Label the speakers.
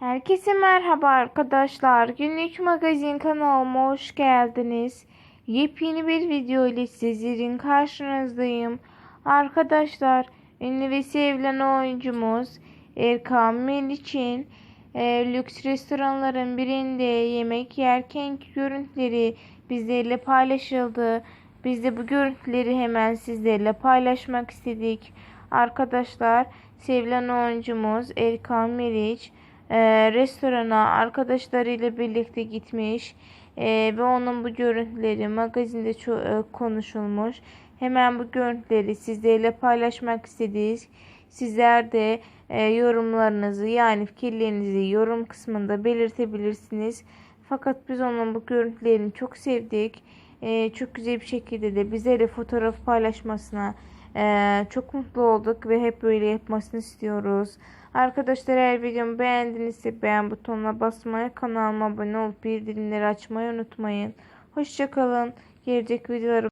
Speaker 1: Herkese merhaba arkadaşlar. Günlük magazin kanalıma hoş geldiniz. Yepyeni bir video ile sizlerin karşınızdayım. Arkadaşlar, ünlü ve sevilen oyuncumuz Erkan Meriç'in e, lüks restoranların birinde yemek yerkenki görüntüleri bizlerle paylaşıldı. Biz de bu görüntüleri hemen sizlerle paylaşmak istedik. Arkadaşlar, sevilen oyuncumuz Erkan Meriç e, restorana arkadaşlarıyla birlikte gitmiş e, ve onun bu görüntüleri magazinde ço- e, konuşulmuş. Hemen bu görüntüleri sizlerle paylaşmak istedik. Sizler de e, yorumlarınızı yani fikirlerinizi yorum kısmında belirtebilirsiniz. Fakat biz onun bu görüntülerini çok sevdik. E, çok güzel bir şekilde de bizlerle fotoğraf paylaşmasına e, çok mutlu olduk ve hep böyle yapmasını istiyoruz. Arkadaşlar eğer videomu beğendinizse beğen butonuna basmayı, kanalıma abone olup bildirimleri açmayı unutmayın. Hoşçakalın. Gelecek videoları